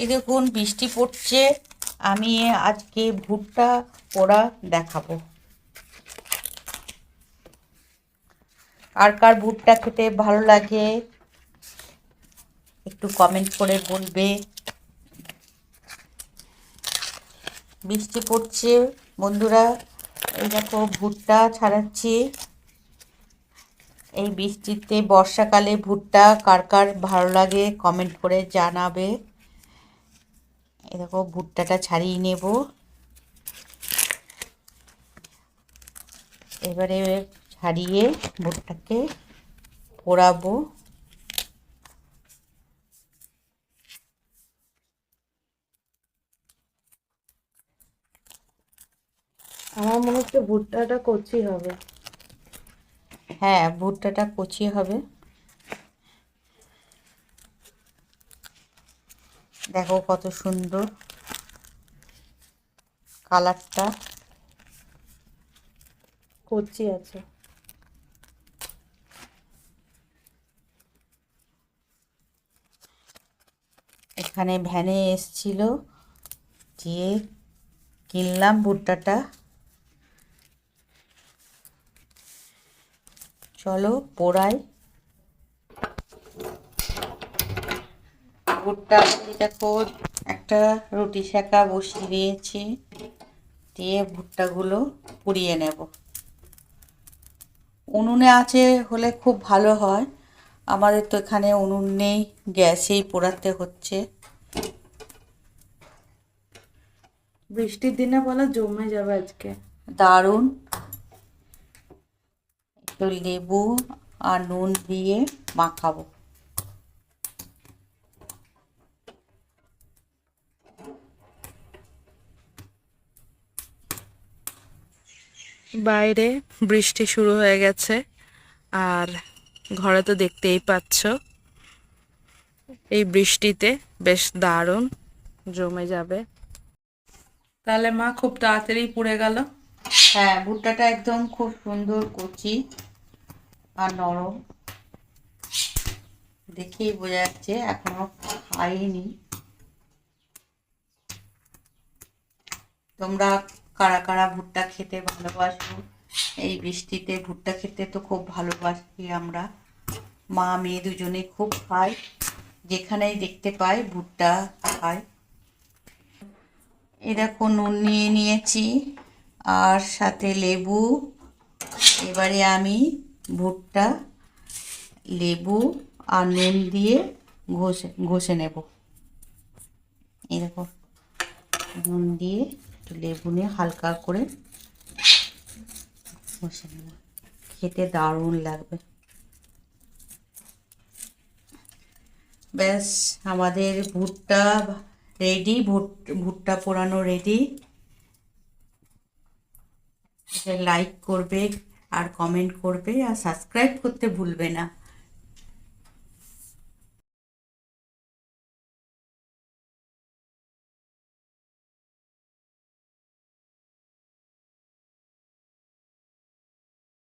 এই দেখুন, বৃষ্টি পড়ছে। আমি আজকে ভুট্টা পোড়া দেখাবো। আর কার ভুট্টা খেতে ভালো লাগে, একটু কমেন্ট করে বলবে। বৃষ্টি পড়ছে, বন্ধুরা, এই দেখো, ভুট্টা ছাড়াচ্ছি। এই বৃষ্টিতে, বর্ষাকালে ভুট্টা কার কার ভালো লাগে কমেন্ট করে জানাবে। এই দেখো ভুট্টাটা ছাড়িয়ে নেব। এবারে ছাড়িয়ে ভুট্টাকে পোড়াবো আমার মনে হচ্ছে ভুট্টাটা কচি হবে। হ্যাঁ ভুট্টাটা কচি হবে। দেখো কত সুন্দর কালারটা। কচি আছে। এখানে ভ্যানে এসছিল দিয়ে কিনলাম ভুট্টাটা চলো পোড়াই। ভুট্টা দেখো একটা রুটি সেকা বসিয়ে দিয়েছি দিয়ে ভুট্টাগুলো পুড়িয়ে নেব। উনুনে আছে হলে খুব ভালো হয় আমাদের তো এখানে উনুন নেই গ্যাসেই পোড়াতে হচ্ছে। বৃষ্টির দিনে বলা জমে যাবে আজকে। দারুণ। একটু লেবু আর নুন দিয়ে মাখাবো। বাইরে বৃষ্টি শুরু হয়ে গেছে, আর ঘরে তো দেখতেই পাচ্ছ। এই বৃষ্টিতে বেশ দারুণ জমে যাবে। তাহলে মা খুব তাড়াতাড়ি পুড়ে গেল। হ্যাঁ ভুট্টাটা একদম খুব সুন্দর কচি আর নরম। দেখেই বোঝা যাচ্ছে এখনও খাইনি। তোমরা কারা কারা ভুট্টা খেতে ভালোবাসো? এই বৃষ্টিতে ভুট্টা খেতে তো খুব ভালোবাসি আমরা। মা, মেয়ে দুজনে খুব খাই যেখানেই দেখতে পাই ভুট্টা খাই এই দেখো, নুন নিয়ে নিয়েছি। আর সাথে লেবু। এবারে আমি ভুট্টা, লেবু আর নুন দিয়ে ঘষে ঘষে নেব। দেখো, নুন দিয়ে একটু লেবু নিয়ে হালকা করে খেতে দারুণ লাগবে। ব্যাস, আমাদের ভুট্টা রেডি ভুট, ভুট্টা পোড়ানো রেডি লাইক করবে আর কমেন্ট করবে আর সাবস্ক্রাইব করতে ভুলবে না।